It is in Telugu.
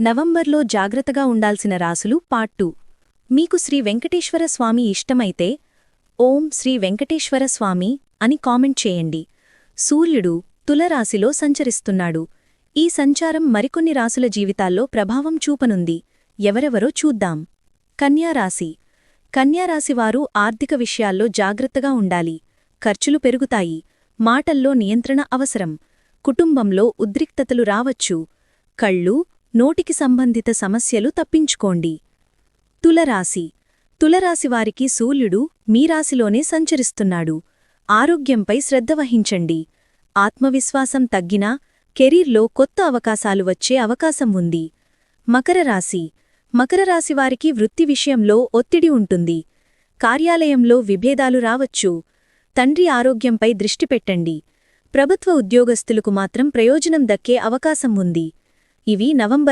నవంబర్లో జాగ్రత్తగా ఉండాల్సిన రాసులు పార్ట్ టూ. మీకు శ్రీ వెంకటేశ్వర స్వామి ఇష్టమైతే ఓం శ్రీ వెంకటేశ్వర స్వామి అని కామెంట్ చేయండి. సూర్యుడు తులరాశిలో సంచరిస్తున్నాడు. ఈ సంచారం మరికొన్ని రాసుల జీవితాల్లో ప్రభావం చూపనుంది. ఎవరెవరో చూద్దాం. కన్యారాశి కన్యారాశివారు ఆర్థిక విషయాల్లో జాగ్రత్తగా ఉండాలి. ఖర్చులు పెరుగుతాయి. మాటల్లో నియంత్రణ అవసరం. కుటుంబంలో ఉద్రిక్తతలు రావచ్చు. కళ్ళు నోటికి సంబంధిత సమస్యలు తప్పించుకోండి. తులరాశి. తులరాశివారికి సూర్యుడు మీ రాశిలోనే సంచరిస్తున్నాడు. ఆరోగ్యంపై శ్రద్ధ వహించండి. ఆత్మవిశ్వాసం తగ్గినా కెరీర్లో కొత్త అవకాశాలు వచ్చే అవకాశం ఉంది. మకర రాశి. మకర రాశివారికి వృత్తి విషయంలో ఒత్తిడి ఉంటుంది. కార్యాలయంలో విభేదాలు రావచ్చు. తండ్రి ఆరోగ్యంపై దృష్టి పెట్టండి. ప్రభుత్వ ఉద్యోగస్తులకు మాత్రం ప్రయోజనం దక్కే అవకాశం ఉంది. ఇవి నవంబర్లో